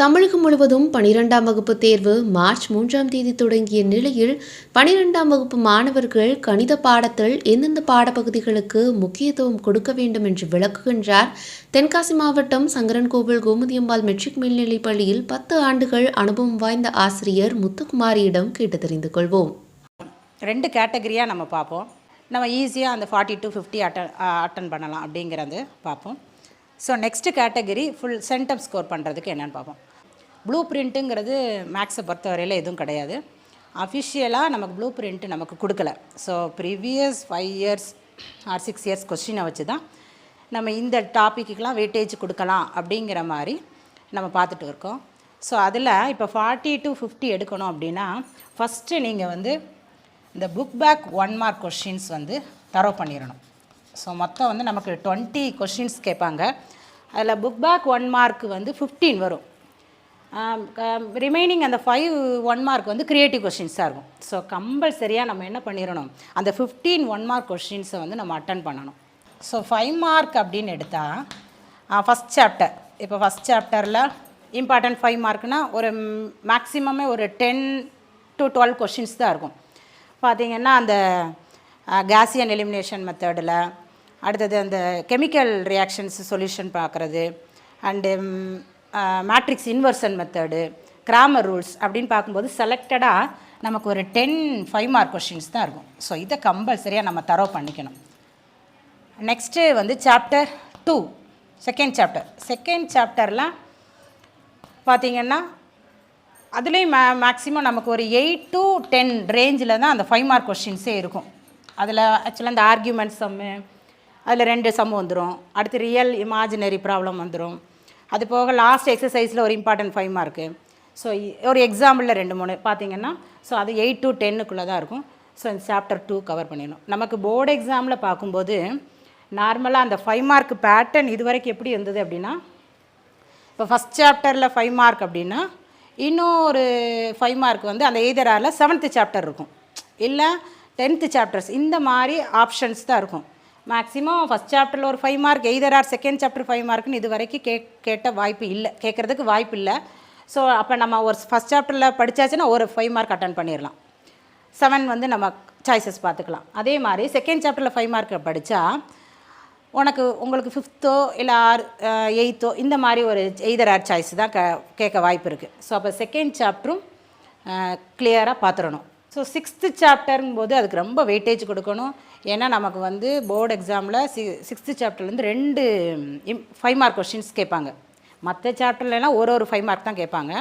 தமிழகம் முழுவதும் பனிரெண்டாம் வகுப்பு தேர்வு மார்ச் மூன்றாம் தேதி தொடங்கிய நிலையில் பனிரெண்டாம் வகுப்பு மாணவர்கள் கணித பாடத்தில் எந்தெந்த பாடப்பகுதிகளுக்கு முக்கியத்துவம் கொடுக்க வேண்டும் என்று விளக்குகின்றார். தென்காசி மாவட்டம் சங்கரன்கோவில் கோமதியம்பாள் மெட்ரிக் மேல்நிலைப் பள்ளியில் பத்து ஆண்டுகள் அனுபவம் வாய்ந்த ஆசிரியர் முத்துக்குமாரியிடம் கேட்டு தெரிந்து கொள்வோம். ரெண்டு கேட்டகரியாக நம்ம பார்ப்போம். நம்ம ஈஸியாக அந்த forty to fifty attend attend பண்ணலாம் அப்படிங்கிறது பார்ப்போம். So next category full centum score பண்ணுறதுக்கு என்னென்னு பார்ப்போம். ப்ளூ பிரிண்ட்டுங்கிறது மேக்ஸை பொறுத்தவரையில் எதுவும் கிடையாது. அஃபிஷியலாக நமக்கு ப்ளூ பிரிண்ட்டு நமக்கு கொடுக்கல. So previous five years or six years கொஸ்டினை வச்சு தான் நம்ம இந்த டாப்பிக்குக்கெலாம் வெயிட்டேஜ் கொடுக்கலாம் அப்படிங்கிற மாதிரி நம்ம பார்த்துட்டு இருக்கோம். ஸோ அதில் இப்போ ஃபார்ட்டி டு ஃபிஃப்டி எடுக்கணும் அப்படின்னா ஃபஸ்ட்டு நீங்கள் வந்து இந்த book back one mark questions வந்து தரோ பண்ணிடணும் ஸோ மொத்தம் வந்து நமக்கு டுவெண்ட்டி கொஷின்ஸ் கேட்பாங்க. அதில் புக் பேக் ஒன் மார்க் வந்து ஃபிஃப்டீன் வரும். ரிமைனிங் அந்த ஃபைவ் ஒன் மார்க் வந்து க்ரியேட்டிவ் கொஷின்ஸாக இருக்கும். ஸோ கம்பல்சரியாக நம்ம என்ன பண்ணிடணும் அந்த ஃபிஃப்டீன் ஒன் மார்க் கொஷின்ஸை வந்து நம்ம அட்டன் பண்ணணும். ஸோ ஃபைவ் மார்க் அப்படின்னு எடுத்தால் ஃபஸ்ட் சாப்டர் இப்போ ஃபஸ்ட் சாப்டரில் இம்பார்ட்டன்ட் ஃபைவ் மார்க்னால் ஒரு மேக்ஸிமமே ஒரு டென் டு டுவெல் கொஷின்ஸ் தான் இருக்கும். பார்த்திங்கன்னா அந்த கேசியன் எலிமினேஷன் மெத்தடில் அடுத்தது அந்த கெமிக்கல் ரியாக்ஷன்ஸ் சொல்யூஷன் பார்க்குறது and matrix inversion method Cramer rules அப்படின்னு பார்க்கும்போது செலக்டடாக நமக்கு ஒரு டென் ஃபைவ் மார்க் கொஷின்ஸ் தான் இருக்கும். ஸோ இதை கம்பல்சரியாக நம்ம தரோ பண்ணிக்கணும். நெக்ஸ்ட்டு வந்து chapter two second chapter second சாப்டர்லாம் பார்த்திங்கன்னா அதுலேயும் மே மேக்ஸிமம் நமக்கு ஒரு எயிட் டு டென் ரேஞ்சில் தான் அந்த ஃபைவ் மார்க் கொஷின்ஸே இருக்கும். அதில் ஆக்சுவலாக அந்த ஆர்கியூமெண்ட் சம்மு அதில் ரெண்டு சம் வந்துடும் அடுத்து ரியல் இமாஜினரி ப்ராப்ளம் வந்துடும் அது போக லாஸ்ட் எக்ஸசைஸில் ஒரு இம்பார்ட்டன்ட் ஃபைவ் மார்க்கு ஸோ ஒரு எக்ஸாம்பிளில் ரெண்டு மூணு பார்த்தீங்கன்னா ஸோ அது எயிட் டு டென்னுக்குள்ளே தான் இருக்கும். ஸோ இந்த சாப்டர் டூ கவர் பண்ணிடணும். நமக்கு போர்டு எக்ஸாமில் பார்க்கும்போது நார்மலாக அந்த ஃபைவ் மார்க் பேட்டர்ன் இது வரைக்கும் எப்படி இருந்தது அப்படின்னா இப்போ ஃபஸ்ட் சாப்டரில் ஃபைவ் மார்க் அப்படின்னா இன்னும் ஒரு ஃபைவ் மார்க் வந்து அந்த எய்தரால் செவன்த்து சாப்டர் இருக்கும். இல்லை டென்த்து சாப்டர்ஸ் இந்த மாதிரி ஆப்ஷன்ஸ் தான் இருக்கும். மேக்ஸிமம் ஃபஸ்ட் சாப்டரில் ஒரு five mark either or second chapter five மார்க்னு இது வரைக்கும் கே கேட்ட வாய்ப்பு இல்லை. கேட்குறதுக்கு வாய்ப்பு இல்லை. ஸோ அப்போ நம்ம ஒரு ஃபஸ்ட் சாப்டரில் படித்தாச்சுன்னா ஒரு ஃபைவ் மார்க் அட்டன் பண்ணிடலாம் செவன் வந்து நம்ம சாய்ஸஸ் பார்த்துக்கலாம் அதே மாதிரி செகண்ட் சாப்டரில் ஃபைவ் மார்க் படித்தா உனக்கு உங்களுக்கு ஃபிஃப்த்தோ இல்லை ஆறு எயித்தோ இந்த மாதிரி ஒரு எய்தர் ஆர் சாய்ஸ் தான் க கேட்க வாய்ப்பு இருக்குது ஸோ அப்போ செகண்ட் சாப்டரும் கிளியராக பார்த்துடணும் ஸோ சிக்ஸ்த்து சாப்டருங்கும் போது அதுக்கு ரொம்ப வெயிட்டேஜ் கொடுக்கணும். ஏன்னா நமக்கு வந்து போர்டு எக்ஸாமில் சி சிக்ஸ்த்து சாப்டர்லேருந்து ரெண்டு இம் ஃபைவ் மார்க் கொஷின்ஸ் கேட்பாங்க. மற்ற சாப்டர்லலாம் ஒரு ஒரு ஃபைவ் மார்க் தான் கேட்பாங்க.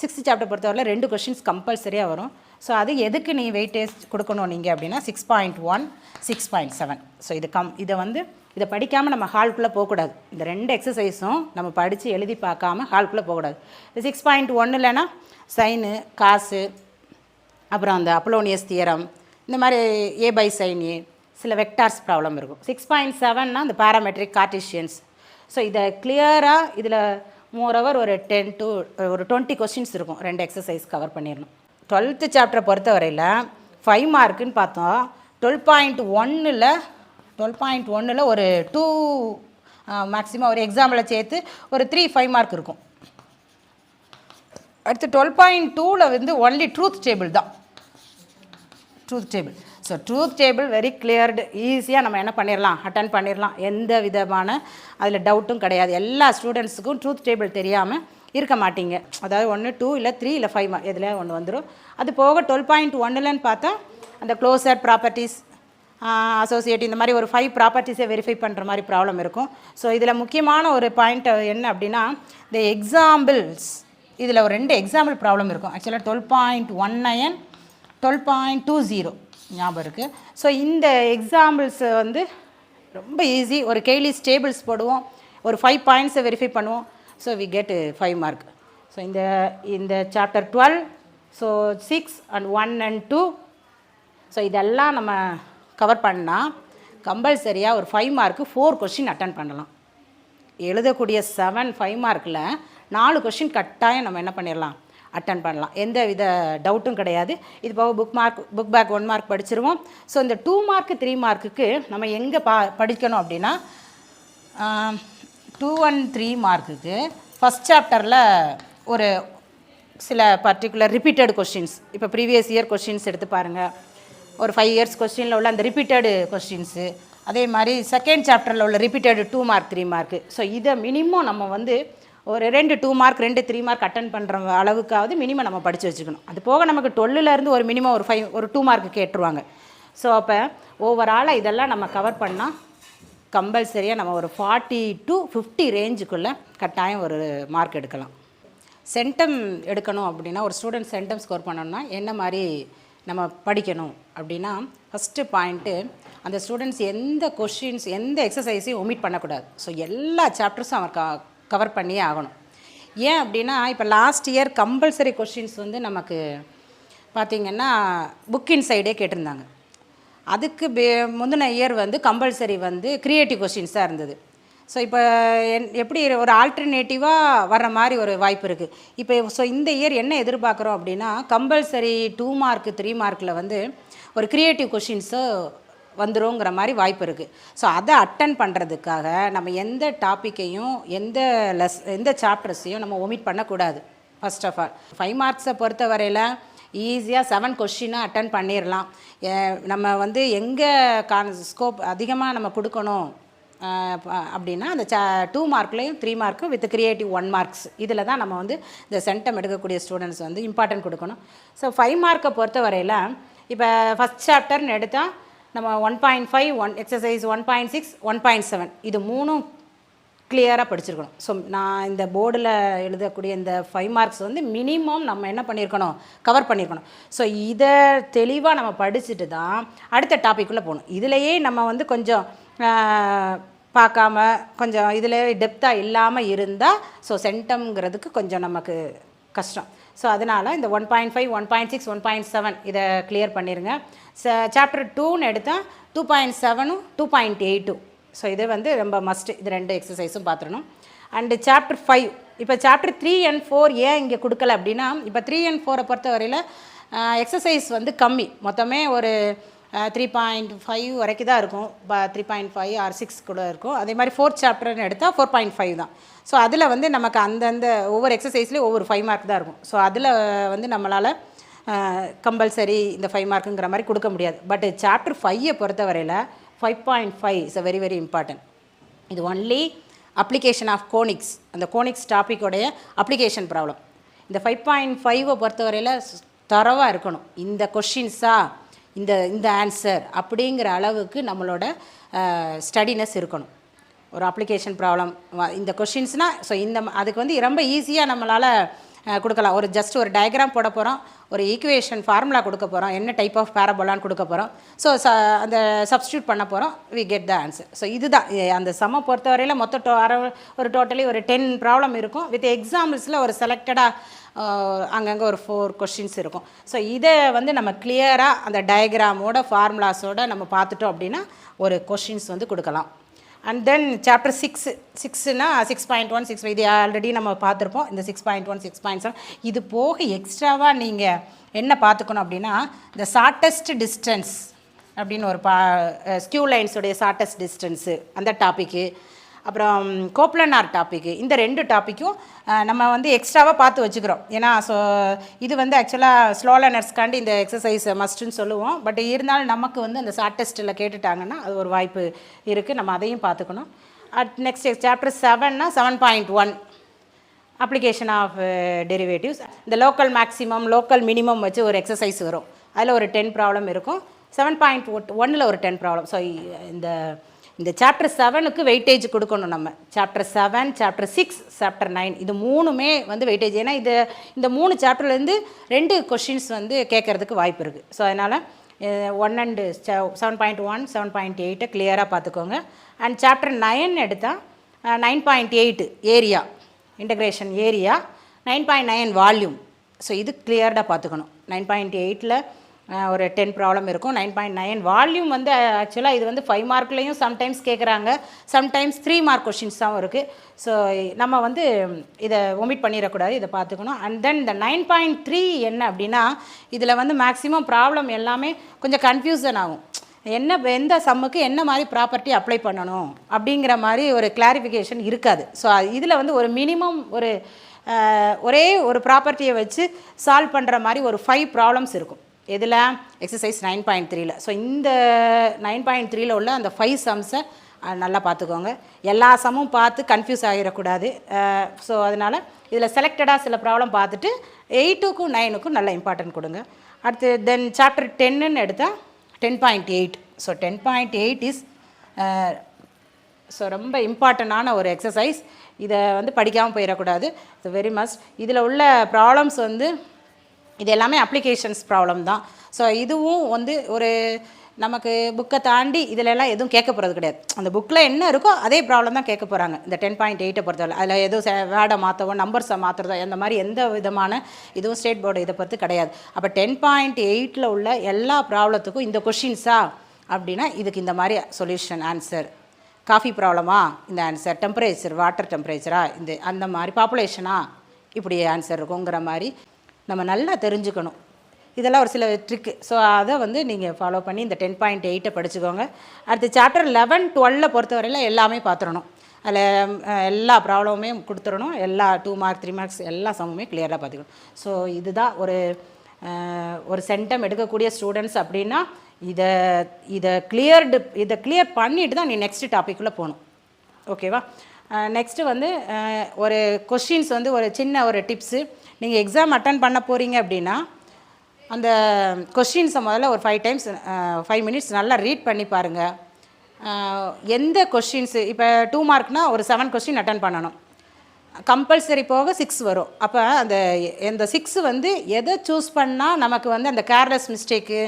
சிக்ஸ்த்து சாப்டர் பொறுத்தவரையில் ரெண்டு கொஷின்ஸ் கம்பல்சரியாக வரும். ஸோ அது எதுக்கு நீ வெயிட்டேஜ் கொடுக்கணும் நீங்கள் அப்படின்னா six point one six point seven so இது கம் இதை வந்து இதை படிக்காமல் நம்ம ஹால்குள்ளே போகக்கூடாது. இந்த ரெண்டு எக்ஸசைஸும் நம்ம படித்து எழுதி பார்க்காம ஹால்குள்ளே போகக்கூடாது. இந்த சிக்ஸ் பாயிண்ட் ஒன்று இல்லைன்னா சைனு காசு அப்புறம் அந்த அப்ளோனியஸ் தியரம் இந்த மாதிரி ஏ பை சைன் ஏ சில வெக்டார்ஸ் ப்ராப்ளம் இருக்கும். சிக்ஸ் பாயிண்ட் செவன்னா அந்த பேராமெட்ரிக் கார்டிஷியன்ஸ் ஸோ இதை கிளியராக இதில் மோரோவர் ஒரு டென் டு ஒரு டுவெண்ட்டி கொஸ்டின்ஸ் இருக்கும். ரெண்டு எக்ஸசைஸ் கவர் பண்ணிடணும். டுவெல்த்து சாப்டரை பொறுத்தவரையில் ஃபைவ் மார்க்குன்னு பார்த்தோம் டுவெல் பாயிண்ட் ஒன்னில் டுவெல் பாயிண்ட் ஒன்னில் ஒரு டூ மேக்ஸிமம் ஒரு எக்ஸாம்பிளை சேர்த்து ஒரு த்ரீ ஃபைவ் மார்க் இருக்கும். அடுத்து டுவெல் பாயிண்ட் டூவில் வந்து ஒன்லி ட்ரூத் டேபிள் தான். Truth table so truth table very cleared ஈஸியாக நம்ம என்ன பண்ணிடலாம் அட்டன் பண்ணிடலாம் எந்த விதமான அதில் டவுட்டும் கிடையாது. எல்லா ஸ்டூடெண்ட்ஸுக்கும் ட்ரூத் டேபிள் தெரியாமல் இருக்க மாட்டீங்க. அதாவது ஒன்று டூ இல்லை த்ரீ இல்லை ஃபைவ் எதில் ஒன்று வந்துடும் அது போக டுவெல் பாயிண்ட் ஒன்னுலன்னு பார்த்தா அந்த க்ளோசர் ப்ராப்பர்ட்டிஸ் அசோசியேட் இந்த மாதிரி ஒரு ஃபைவ் ப்ராப்பர்ட்டிஸை வெரிஃபை பண்ணுற மாதிரி ப்ராப்ளம் இருக்கும். ஸோ இதில் முக்கியமான ஒரு பாயிண்ட் என்ன அப்படின்னா த எக்ஸாம்பிள்ஸ் இதில் ஒரு ரெண்டு எக்ஸாம்பிள் ப்ராப்ளம் இருக்கும். ஆக்சுவலாக twelve point one nine twelve point two zero ஞாபகம் இருக்குது ஸோ இந்த எக்ஸாம்பிள்ஸ் வந்து ரொம்ப ஈஸி ஒரு கெய்லி ஸ்டேபிள்ஸ் போடுவோம். ஒரு ஃபைவ் பாயிண்ட்ஸை வெரிஃபை பண்ணுவோம். So we get five mark so இந்த இந்த chapter twelve so six and one and two so இதெல்லாம் நம்ம கவர் பண்ணால் கம்பல்சரியாக ஒரு five mark four question attend பண்ணலாம். எழுதக்கூடிய செவன் ஃபைவ் மார்க்கில் நாலு கொஷின் கட்டாயம் நம்ம என்ன பண்ணிடலாம் அட்டன் பண்ணலாம். எந்த வித டவுட்டும் கிடையாது. இது போக book mark book back one mark படிச்சிருவோம். So இந்த டூ மார்க் த்ரீ மார்க்குக்கு நம்ம எங்கே பா படிக்கணும் அப்படின்னா டூ ஒன் த்ரீ மார்க்குக்கு ஃபஸ்ட் சாப்டரில் ஒரு சில பர்டிகுலர் ரிப்பீட்டட் கொஷின்ஸ் இப்போ ப்ரீவியஸ் இயர் கொஷின்ஸ் எடுத்து பாருங்கள் ஒரு ஃபைவ் இயர்ஸ் கொஸ்டினில் உள்ள அந்த ரிப்பீட்டடு கொஷின்ஸு அதே மாதிரி செகண்ட் சாப்டரில் உள்ள repeated two mark three mark so இதை மினிமம் நம்ம வந்து ஒரு ரெண்டு டூ மார்க் ரெண்டு த்ரீ மார்க் அட்டன் பண்ணுற அளவுக்காவது மினிமம் நம்ம படித்து வச்சுக்கணும். அது போக நமக்கு 12 ஒரு மினிமம் ஒரு ஃபைவ் ஒரு டூ மார்க் கேட்டுருவாங்க. ஸோ அப்போ ஓவராலாக இதெல்லாம் நம்ம கவர் பண்ணால் கம்பல்சரியாக நம்ம ஒரு ஃபார்ட்டி டு ஃபிஃப்டி ரேஞ்சுக்குள்ளே கட்டாயம் ஒரு மார்க் எடுக்கலாம். சென்டம் எடுக்கணும் அப்படின்னா ஒரு ஸ்டூடெண்ட் சென்டம் ஸ்கோர் பண்ணணும்னா என்ன மாதிரி நம்ம படிக்கணும் அப்படின்னா ஃபஸ்ட்டு பாயிண்ட்டு அந்த ஸ்டூடெண்ட்ஸ் எந்த கொஷின்ஸ் எந்த எக்ஸசைஸையும் ஒமிட் பண்ணக்கூடாது. ஸோ எல்லா சாப்டர்ஸும் அவன் க கவர் பண்ணியே ஆகணும். ஏன் அப்படின்னா இப்போ லாஸ்ட் இயர் கம்பல்சரி கொஷின்ஸ் வந்து நமக்கு பார்த்திங்கன்னா புக்கின் சைடே கேட்டிருந்தாங்க. அதுக்கு பே முந்தின இயர் வந்து கம்பல்சரி வந்து க்ரியேட்டிவ் கொஷின்ஸாக இருந்தது. ஸோ இப்போ என் எப்படி ஒரு ஆல்டர்னேட்டிவாக வர்ற மாதிரி ஒரு வாய்ப்பு இருக்குது இப்போ ஸோ இந்த இயர் என்ன எதிர்பார்க்குறோம் அப்படின்னா கம்பல்சரி டூ மார்க் த்ரீ மார்க்கில் வந்து ஒரு க்ரியேட்டிவ் கொஷின்ஸு வந்துருங்கிற மாதிரி வாய்ப்பு இருக்குது ஸோ அதை அட்டன் பண்ணுறதுக்காக நம்ம எந்த டாப்பிக்கையும் எந்த லெஸ் எந்த சாப்டர்ஸையும் நம்ம ஒமிட் பண்ணக்கூடாது. ஃபர்ஸ்ட் ஆஃப் ஆல் ஃபைவ் மார்க்ஸை பொறுத்த வரையில் ஈஸியாக செவன் கொஷினாக அட்டன் பண்ணிடலாம் ஏ- நம்ம வந்து எங்கே கான் ஸ்கோப் அதிகமாக நம்ம கொடுக்கணும் அப்படின்னா அந்த ச டூ மார்க்லேயும் த்ரீ மார்க்கும் வித் கிரியேட்டிவ் ஒன் மார்க்ஸ் இதில் தான் நம்ம வந்து இந்த சென்டம் எடுக்கக்கூடிய ஸ்டூடெண்ட்ஸ் வந்து இம்பார்ட்டன்ட் கொடுக்கணும். ஸோ ஃபைவ் மார்க்கை பொறுத்த வரையில் இப்போ ஃபஸ்ட் சாப்டர்னு எடுத்தால் நம்ம one point five one exercise one point six one point seven இது மூணும் கிளியராக படிச்சிருக்கணும். ஸோ நான் இந்த போர்டில் எழுதக்கூடிய இந்த ஃபைவ் மார்க்ஸ் வந்து மினிமம் நம்ம என்ன பண்ணியிருக்கணும் கவர் பண்ணியிருக்கணும் ஸோ இதை தெளிவாக நம்ம படிச்சுட்டு தான் அடுத்த டாப்பிக்குள்ளே போகணும். இதுலேயே நம்ம வந்து கொஞ்சம் பார்க்காம கொஞ்சம் இதில் டெப்த்தாக இல்லாமல் இருந்தால் ஸோ சென்டம்ங்கிறதுக்கு கொஞ்சம் நமக்கு கஷ்டம். ஸோ அதனால் இந்த one point five one point six one point seven இதை கிளியர் பண்ணிடுங்க சாப்டர் டூன்னு எடுத்தால் டூ பாயிண்ட் செவனும் டூ பாயிண்ட் எயிட்டும் ஸோ இது வந்து ரொம்ப மஸ்ட்டு இது ரெண்டு எக்ஸசைஸும் பார்த்துடணும் அண்டு சாப்டர் ஃபைவ் இப்போ சாப்டர் த்ரீ அண்ட் ஃபோர் ஏன் இங்கே கொடுக்கல அப்படின்னா இப்போ த்ரீ அண்ட் ஃபோரை பொறுத்த வரையில் எக்ஸசைஸ் வந்து கம்மி. மொத்தமே ஒரு த்ரீ பாயிண்ட் ஃபைவ் வரைக்கும் தான் இருக்கும். Three point five or six கூட இருக்கும். அதே மாதிரி ஃபோர்த் சாப்டர்னு எடுத்தால் ஃபோர் பாயிண்ட் ஃபைவ் தான். ஸோ அதில் வந்து நமக்கு அந்தந்த ஒவ்வொரு எக்ஸசைஸ்லேயும் ஒவ்வொரு ஃபைவ் மார்க் தான் இருக்கும். ஸோ அதில் வந்து நம்மளால் கம்பல்சரி இந்த ஃபைவ் மார்க்குங்கிற மாதிரி கொடுக்க முடியாது. பட் சாப்டர் ஃபைவை பொறுத்தவரையில் five point five is a very very important இது ஒன்லி அப்ளிகேஷன் ஆஃப் கோனிக்ஸ் அந்த கோனிக்ஸ் டாப்பிக்கோடைய அப்ளிகேஷன் ப்ராப்ளம் இந்த ஃபைவ் பாயிண்ட் ஃபைவை பொறுத்தவரையில் தரவாக இருக்கணும். இந்த கொஷின்ஸா இந்த இந்த ஆன்சர் அப்படிங்கிற அளவுக்கு நம்மளோட ஸ்டடினஸ் இருக்கணும். ஒரு அப்ளிகேஷன் ப்ராப்ளம் இந்த கொஷின்ஸ்னால் ஸோ இந்த அதுக்கு வந்து ரொம்ப ஈஸியாக நம்மளால் கொடுக்கலாம். ஒரு ஜஸ்ட் ஒரு டயக்ராம் போட போகிறோம் ஒரு ஈக்குவேஷன் ஃபார்முலா கொடுக்க போகிறோம் என்ன டைப் ஆஃப் பேரபோலான்னு கொடுக்க போகிறோம் ஸோ ச அந்த சப்ஸ்டியூட் பண்ண போகிறோம் we get the answer so இதுதான். அந்த சம பொறுத்தவரையில் மொத்தம் டோ அரை ஒரு டோட்டலி ஒரு டென் ப்ராப்ளம் இருக்கும். வித் எக்ஸாம்பிள்ஸில் ஒரு செலக்டடாக அங்கங்கே ஒரு ஃபோர் கொஷின்ஸ் இருக்கும். ஸோ இதை வந்து நம்ம கிளியராக அந்த டயக்ராமோட ஃபார்முலாஸோட நம்ம பார்த்துட்டோம் அப்படின்னா ஒரு கொஷின்ஸ் வந்து கொடுக்கலாம். அண்ட் தென் சாப்டர் சிக்ஸ் சிக்ஸ்னா சிக்ஸ் பாயிண்ட் ஒன் சிக்ஸ் இது ஆல்ரெடி நம்ம பார்த்துருப்போம். இந்த six point one six point seven இது போக எக்ஸ்ட்ராவாக நீங்கள் என்ன பார்த்துக்கணும் அப்படின்னா இந்த ஷார்ட்டஸ்ட் டிஸ்டன்ஸ் அப்படின்னு ஒரு பா ஸ்கியூ லைன்ஸுடைய ஷார்ட்டஸ்ட் டிஸ்டன்ஸு அந்த டாப்பிக்கு அப்புறம் கோப்லனார் டாப்பிக்கு இந்த ரெண்டு டாப்பிக்கும் நம்ம வந்து எக்ஸ்ட்ராவாக பார்த்து வச்சுக்கிறோம். ஏன்னா ஸோ இது வந்து ஆக்சுவலாக ஸ்லோ லேர்னர்ஸ்க்காண்டி இந்த எக்ஸசைஸ் மஸ்ட்டுன்னு சொல்லுவோம். பட் இருந்தாலும் நமக்கு வந்து அந்த ஷார்ட் டெஸ்ட்டில் கேட்டுட்டாங்கன்னா அது ஒரு வாய்ப்பு இருக்குது நம்ம அதையும் பார்த்துக்கணும். At next chapter செவன்னா seven point one application of derivatives இந்த லோக்கல் மேக்ஸிமம் லோக்கல் மினிமம் வச்சு ஒரு எக்ஸசைஸ் வரும். அதில் ஒரு டென் ப்ராப்ளம் இருக்கும். செவன் பாயிண்ட் ஒன்னில் ஒரு டென் ப்ராப்ளம் ஸோ இந்த இந்த சாப்டர் செவனுக்கு வெயிட்டேஜ் கொடுக்கணும் நம்ம. Chapter seven chapter six chapter nine இது மூணுமே வந்து வெயிட்டேஜ் ஏன்னா இது இந்த மூணு சாப்டர்லேருந்து ரெண்டு கொஷின்ஸ் வந்து கேட்கறதுக்கு வாய்ப்பு இருக்குது ஸோ அதனால் one and seven point one seven point எயிட்டை கிளியராக பார்த்துக்கோங்க அண்ட் சாப்டர் நைன் எடுத்தால் nine point eight area integration area nine point nine volume so இது கிளியர்டாக பார்த்துக்கணும் நைன் பாயிண்ட் எயிட்டில் ஒரு டென் ப்ராப்ளம் இருக்கும். நைன் பாயிண்ட் நைன் வால்யூம் வந்து ஆக்சுவலாக இது வந்து ஃபைவ் மார்க்லேயும் சம்டைம்ஸ் கேட்குறாங்க சம்டைம்ஸ் த்ரீ மார்க் கொஷின்ஸ் தான் இருக்குது ஸோ நம்ம வந்து இதை ஒமிட் பண்ணிடக்கூடாது. இதை பார்த்துக்கணும். அண்ட் தென் இந்த நைன் பாயிண்ட் த்ரீ என்ன அப்படின்னா இதில் வந்து மேக்ஸிமம் ப்ராப்ளம் எல்லாமே கொஞ்சம் கன்ஃபியூசன் ஆகும். என்ன எந்த சம்முக்கு என்ன மாதிரி ப்ராப்பர்ட்டி அப்ளை பண்ணணும் அப்படிங்கிற மாதிரி ஒரு கிளாரிஃபிகேஷன் இருக்காது. ஸோ இதில் வந்து ஒரு மினிமம் ஒரு ஒரே ஒரு ப்ராப்பர்ட்டியை வச்சு சால்வ் பண்ணுற மாதிரி ஒரு ஃபைவ் ப்ராப்ளம்ஸ் இருக்கும். எதில்? எக்ஸசைஸ் நைன் பாயிண்ட் த்ரீல ஸோ இந்த நைன் பாயிண்ட் த்ரீல உள்ள அந்த ஃபைவ் சம்ஸை நல்லா பார்த்துக்கோங்க. எல்லா சம்மும் பார்த்து கன்ஃபியூஸ் ஆகிடக்கூடாது ஸோ அதனால் இதில் செலக்டடாக சில ப்ராப்ளம் பார்த்துட்டு எயிட்டுக்கும் நைனுக்கும் நல்ல இம்பார்ட்டன்ட் கொடுங்க. அடுத்து தென் சாப்டர் டென்னுன்னு எடுத்தால் ten point eight so ten point eight is so ரொம்ப இம்பார்ட்டண்ட்டான ஒரு எக்ஸசைஸ் இதை வந்து படிக்காமல் போயிடக்கூடாது. ஸோ வெரி மஸ்ட் இதில் உள்ள ப்ராப்ளம்ஸ் வந்து இது எல்லாமே அப்ளிகேஷன்ஸ் ப்ராப்ளம் தான். ஸோ இதுவும் வந்து ஒரு நமக்கு புக்கை தாண்டி இதிலெல்லாம் எதுவும் கேட்க போகிறது கிடையாது. அந்த புக்கில் என்ன இருக்கோ அதே ப்ராப்ளம் தான் கேட்க போகிறாங்க இந்த டென் பாயிண்ட் எயிட்டை பொறுத்தவரை. அதில் எதுவும் வேர்டை மாற்றவோ நம்பர்ஸை மாற்றுறதோ அந்த மாதிரி எந்த விதமான இதுவும் ஸ்டேட் போர்டு இதை பற்றி கிடையாது. அப்போ டென் பாயிண்ட் எயிட்டில் உள்ள எல்லா ப்ராப்ளத்துக்கும் இந்த கொஷின்ஸா அப்படின்னா இதுக்கு இந்த மாதிரி சொல்யூஷன் ஆன்சர் காஃபி ப்ராப்ளமா இந்த ஆன்சர் டெம்பரேச்சர் வாட்டர் டெம்பரேச்சரா இந்த அந்த மாதிரி பாப்புலேஷனா இப்படி ஆன்சர் இருக்குங்கிற மாதிரி நம்ம நல்லா தெரிஞ்சுக்கணும். இதெல்லாம் ஒரு சில ட்ரிக்கு ஸோ அதை வந்து நீங்கள் ஃபாலோ பண்ணி இந்த டென் பாயிண்ட் எயிட்டை படிச்சுக்கோங்க. அடுத்து சாப்டர் லெவன் டுவெல்ல பொறுத்தவரையில் எல்லாமே பார்த்துடணும் அதில் எல்லா ப்ராப்ளமுமே கொடுத்துடணும். எல்லா டூ மார்க் த்ரீ மார்க்ஸ் எல்லா சமமே கிளியராக பார்த்துக்கணும் ஸோ இதுதான் ஒரு ஒரு சென்டம் எடுக்கக்கூடிய ஸ்டூடெண்ட்ஸ் அப்படின்னா இதை இதை கிளியர்டு இதை கிளியர் பண்ணிட்டு தான் நீ நெக்ஸ்ட் டாப்பிக்குள்ளே போகணும். ஓகேவா நெக்ஸ்ட்டு வந்து ஒரு கொஷின்ஸ் வந்து ஒரு சின்ன ஒரு டிப்ஸு நீங்கள் எக்ஸாம் அட்டன் பண்ண போகிறீங்க அப்படின்னா அந்த கொஷின்ஸை முதல்ல ஒரு ஃபைவ் டைம்ஸ் ஃபைவ் மினிட்ஸ் நல்லா ரீட் பண்ணி பாருங்கள் எந்த கொஷின்ஸு இப்போ டூ மார்க்னால் ஒரு செவன் கொஸ்டின் அட்டன் பண்ணணும். கம்பல்சரி போக சிக்ஸ் வரும். அப்போ அந்த இந்த சிக்ஸ் வந்து எதை சூஸ் பண்ணால் நமக்கு வந்து அந்த கேர்லெஸ் மிஸ்டேக்கு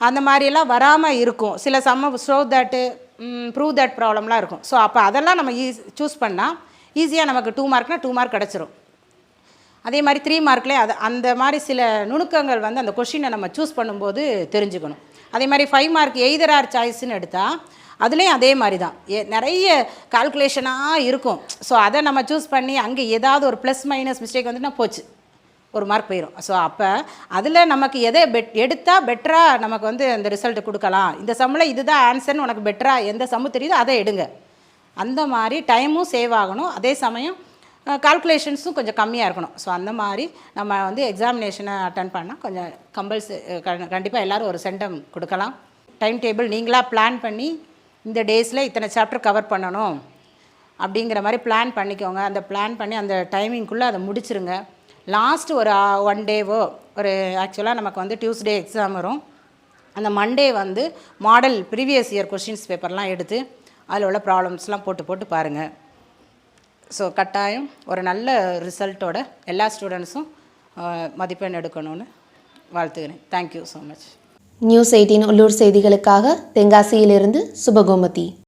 அந்த மாதிரியெல்லாம் வராமல் இருக்கும். சில சம்ம ஷோ தட்டு ப்ரூவ் தட் ப்ராப்ளம்லாம் இருக்கும். ஸோ அப்போ அதெல்லாம் நம்ம ஈஸ் சூஸ் பண்ணால் ஈஸியாக நமக்கு டூ மார்க்னால் டூ மார்க் கிடச்சிரும். அதே மாதிரி த்ரீ மார்க்லேயே அது அந்த மாதிரி சில நுணுக்கங்கள் வந்து அந்த கொஷினை நம்ம சூஸ் பண்ணும்போது தெரிஞ்சுக்கணும். அதே மாதிரி ஃபைவ் மார்க் எய்தர் ஆர் சாய்ஸ்ன்னு எடுத்தால் அதுலேயும் அதே மாதிரி தான். ஏ நிறைய கால்குலேஷனாக இருக்கும். ஸோ அதை நம்ம சூஸ் பண்ணி அங்கே ஏதாவது ஒரு ப்ளஸ் மைனஸ் மிஸ்டேக் வந்துட்டுனா போச்சு. ஒரு மார்க் போயிடும் ஸோ அப்போ அதில் நமக்கு எதை பெட் எடுத்தால் பெட்டராக நமக்கு வந்து அந்த ரிசல்ட் கொடுக்கலாம். இந்த சம்மில் இதுதான் ஆன்சர்னு உனக்கு பெட்டராக எந்த சம்மு தெரியுதோ அதை எடுங்க. அந்த மாதிரி டைமும் சேவ் ஆகணும். அதே சமயம் கால்குலேஷன்ஸும் கொஞ்சம் கம்மியாக இருக்கணும். ஸோ அந்த மாதிரி நம்ம வந்து எக்ஸாமினேஷனை அட்டன் பண்ணால் கொஞ்சம் கம்பல்ஸ் கண்டிப்பாக எல்லோரும் ஒரு சென்டம் கொடுக்கலாம். டைம் டேபிள் நீங்களாக பிளான் பண்ணி இந்த டேஸில் இத்தனை சாப்டர் கவர் பண்ணணும் அப்படிங்கிற மாதிரி பிளான் பண்ணிக்கோங்க. அந்த பிளான் பண்ணி அந்த டைமிங்குள்ளே அதை முடிச்சிருங்க. லாஸ்ட் ஒரு ஒன் டேவோ ஒரு ஆக்சுவலாக நமக்கு வந்து டியூஸ்டே எக்ஸாம் வரும். அந்த மண்டே வந்து மாடல் ப்ரீவியஸ் இயர் கொஷின்ஸ் பேப்பர்லாம் எடுத்து அதில் உள்ள ப்ராப்ளம்ஸ்லாம் போட்டு போட்டு பாருங்கள் ஸோ கட்டாயம் ஒரு நல்ல ரிசல்ட்டோட எல்லா ஸ்டூடெண்ட்ஸும் மதிப்பெண் எடுக்கணும்னு வாழ்த்துக்கிறேன் thank you so much news eighteen உள்ளூர் செய்திகளுக்காக தென்காசியிலிருந்து சுபகோமதி.